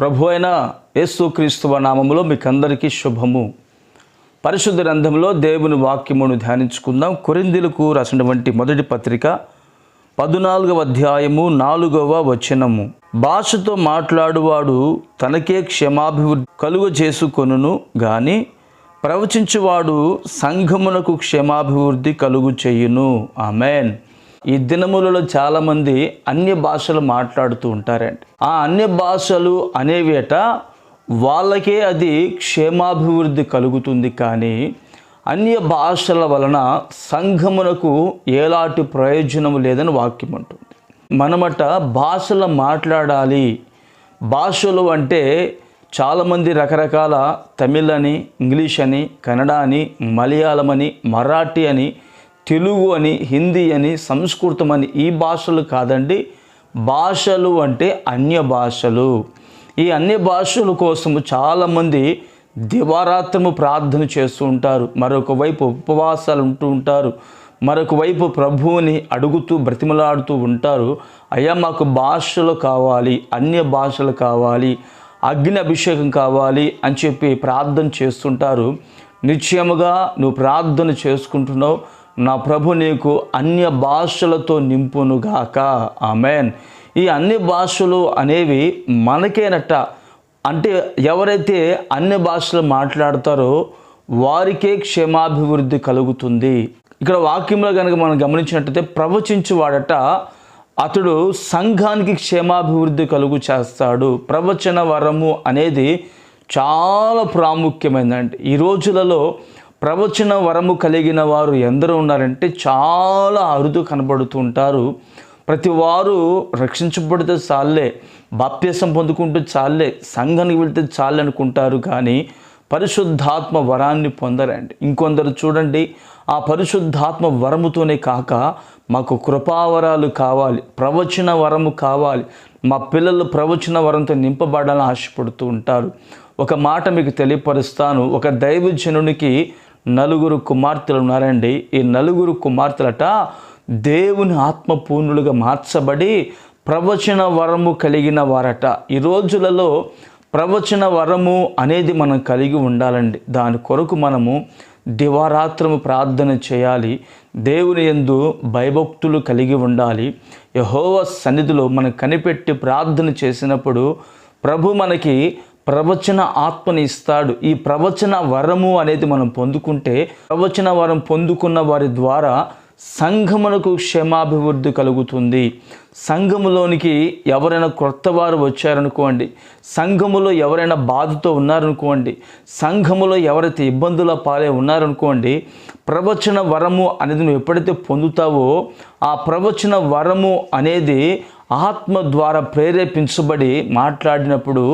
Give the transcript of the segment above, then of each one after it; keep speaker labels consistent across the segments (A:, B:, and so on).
A: ప్రభు అయిన యేసుక్రీస్తువ నామంలో మీకు అందరికీ శుభము. పరిశుద్ధ గ్రంథంలో దేవుని వాక్యమును ధ్యానించుకుందాం. కొరిందిలకు రాసినటువంటి మొదటి పత్రిక పద్నాలుగవ అధ్యాయము నాలుగవ వచనము. భాషతో మాట్లాడువాడు తనకే క్షమాభివృద్ధి కలుగ చేసుకొనును గాని ప్రవచించువాడు సంఘమునకు క్షమాభివృద్ధి కలుగు చేయును. ఆమెన్. ఈ దినములలో చాలామంది అన్య భాషలు మాట్లాడుతూ ఉంటారండి. ఆ అన్య భాషలు అనేవేట వాళ్ళకే అది క్షేమాభివృద్ధి కలుగుతుంది కానీ అన్య భాషల వలన సంఘమునకు ఎలాంటి ప్రయోజనం లేదని వాక్యం అంటుంది. మనమట భాషలు మాట్లాడాలి. భాషలు అంటే చాలామంది రకరకాల తమిళ్ అని ఇంగ్లీష్ అని కన్నడ అని మలయాళం అని మరాఠీ అని తెలుగు అని హిందీ అని సంస్కృతం అని ఈ భాషలు కాదండి. భాషలు అంటే అన్య భాషలు. ఈ అన్య భాషల కోసము చాలామంది దివారాత్రము ప్రార్థన చేస్తూ ఉంటారు. మరొక వైపు ఉపవాసాలు ఉంటూ ఉంటారు. మరొక వైపు ప్రభువుని అడుగుతూ బ్రతిమలాడుతూ ఉంటారు. అయ్యా మాకు భాషలు కావాలి అన్య భాషలు కావాలి అగ్ని అభిషేకం కావాలి అని చెప్పి ప్రార్థన చేస్తుంటారు. నిశ్చయముగా నువ్వు ప్రార్థన చేసుకుంటున్నావు. నా ప్రభు నీకు అన్య భాషలతో నింపునుగాక. ఆమెన్. ఈ అన్ని భాషలు అనేవి మనకేనట. అంటే ఎవరైతే అన్ని భాషలు మాట్లాడతారో వారికే క్షేమాభివృద్ధి కలుగుతుంది. ఇక్కడ వాక్యంలో కనుక మనం గమనించినట్టయితే ప్రవచించువాడట అతడు సంఘానికి క్షేమాభివృద్ధి కలుగు చేస్తాడు. ప్రవచన వరము అనేది చాలా ప్రాముఖ్యమైనదండి ఈ రోజులలో ప్రవచన వరము కలిగిన వారు ఎందరు ఉన్నారంటే చాలా అరుదు కనబడుతూ ఉంటారు. ప్రతి వారు రక్షించబడితే చాలే బాప్యసం పొందుకుంటూ చాలే సంఘానికి వెళ్తే చాలే అనుకుంటారు కానీ పరిశుద్ధాత్మ వరాన్ని పొందరండి. ఇంకొందరు చూడండి ఆ పరిశుద్ధాత్మ వరముతోనే కాక మాకు కృపావరాలు కావాలి ప్రవచన వరము కావాలి. మా పిల్లలు ప్రవచన వరంతో నింపబడాలని ఆశపడుతూ ఉంటారు. ఒక మాట మీకు తెలియపరుస్తాను. ఒక దైవజనునికి నలుగురు కుమార్తెలు ఉన్నారండి. ఈ నలుగురు కుమార్తెలట దేవుని ఆత్మపూర్ణులుగా మార్చబడి ప్రవచన వరము కలిగిన వారట. ఈ రోజులలో ప్రవచన వరము అనేది మనం కలిగి ఉండాలండి. దాని కొరకు మనము దివారాత్రము ప్రార్థన చేయాలి. దేవుని ఎందు భయభక్తులు కలిగి ఉండాలి. యహోవ సన్నిధిలో మనం కనిపెట్టి ప్రార్థన చేసినప్పుడు ప్రభు మనకి ప్రవచన ఆత్మని ఇస్తాడు. ఈ ప్రవచన వరము అనేది మనం పొందుకుంటే ప్రవచన వరం పొందుకున్న వారి ద్వారా సంఘమునకు క్షేమాభివృద్ధి కలుగుతుంది. సంఘములోనికి ఎవరైనా క్రొత్త వారు వచ్చారనుకోండి సంఘములో ఎవరైనా బాధతో ఉన్నారనుకోండి సంఘములో ఎవరైతే ఇబ్బందుల పాలే ఉన్నారనుకోండి ప్రవచన వరము అనేది నువ్వు ఎప్పుడైతే పొందుతావో ఆ ప్రవచన వరము అనేది ఆత్మ ద్వారా ప్రేరేపించబడి మాట్లాడినప్పుడు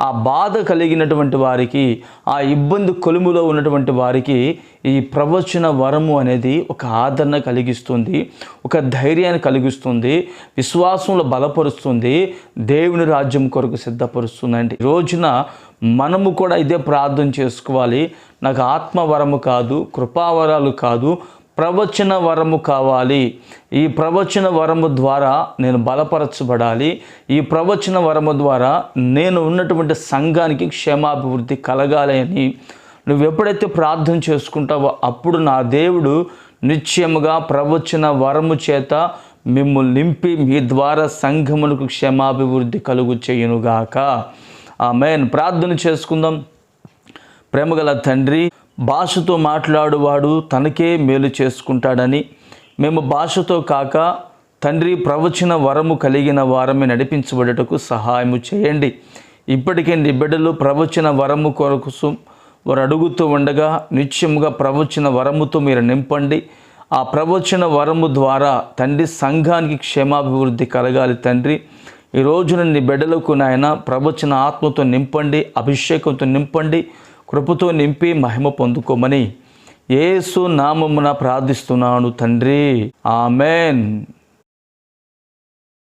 A: ఆ బాధ కలిగినటువంటి వారికి ఆ ఇబ్బంది కొలుములో ఉన్నటువంటి వారికి ఈ ప్రవచన వరము అనేది ఒక ఆదరణ కలిగిస్తుంది ఒక ధైర్యాన్ని కలిగిస్తుంది విశ్వాసంలో బలపరుస్తుంది దేవుని రాజ్యం కొరకు సిద్ధపరుస్తుందండి. ఈ రోజున మనము కూడా ఇదే ప్రార్థన చేసుకోవాలి. నాకు ఆత్మవరము కాదు కృపావరాలు కాదు ప్రవచన వరము కావాలి. ఈ ప్రవచన వరము ద్వారా నేను బలపరచబడాలి. ఈ ప్రవచన వరము ద్వారా నేను ఉన్నటువంటి సంఘానికి క్షేమాభివృద్ధి కలగాలి అని. నువ్వు ఎప్పుడైతే ప్రార్థన చేసుకుంటావో అప్పుడు నా దేవుడు నిశ్చయముగా ప్రవచన వరము చేత మిమ్మల్ని నింపి మీ ద్వారా సంఘమునకు క్షేమాభివృద్ధి కలుగు చేయునుగాక. ఆమెన్. ప్రార్థన చేసుకుందాం. ప్రేమగల తండ్రి భాషతో మాట్లాడువాడు తనకే మేలు చేసుకుంటాడని మేము భాషతో కాక తండ్రి ప్రవచన వరము కలిగిన వారమే నడిపించబడటకు సహాయము చేయండి. ఇప్పటికే నీ బిడ్డలు ప్రవచన వరము కొరకు వారు అడుగుతూ ఉండగా నిత్యముగా ప్రవచన వరముతో మీరు నింపండి. ఆ ప్రవచన వరము ద్వారా తండ్రి సంఘానికి క్షేమాభివృద్ధి కలగాలి తండ్రి. ఈ రోజున నీ బిడ్డలకు నాయన ప్రవచన ఆత్మతో నింపండి అభిషేకంతో నింపండి. కృపతో నింపి మహిమ పొందుకోమని ఏసు నామమున ప్రార్థిస్తున్నాను తండ్రి. ఆమెన్.